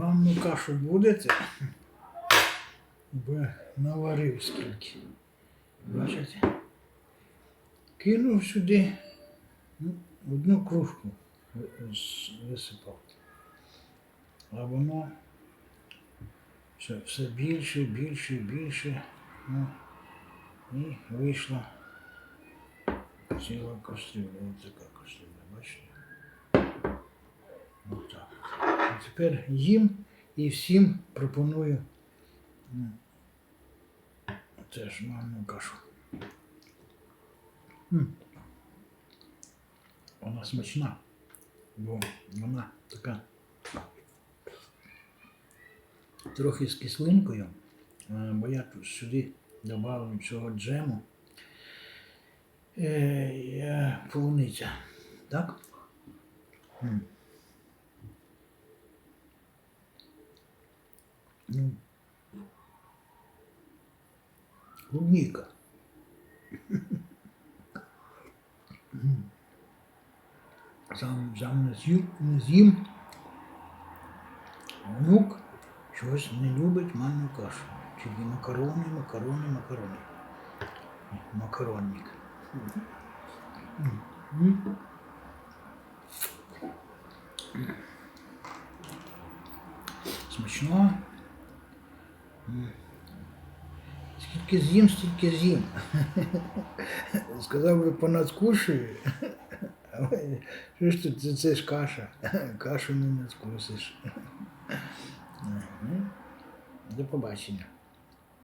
Манну кашу будете? Бо наварив скільки. Бачите? Кинув сюди ну, одну кружку висипав. А воно все, все більше, більше, більше. Ну, і вийшла ціла кастрюля. Ось така кастрюля, бачите? Отак. А тепер їм і всім пропоную теж манну кашу. Вона смачна, бо вона така трохи з кислинкою, е, бо я тут сюди додав цього джему. Е, полуниця. Так? М. Клубника. Сам, сам не з'їм. Внук щось не любить манну кашу. Тільки макарони, макарони, макарони. Макаронник. Смачно. Скільки з'їм, стільки з'їм. Сказав би понадкушую. Але що ж це, це ж каша. Кашу не надкусиш. До побачення.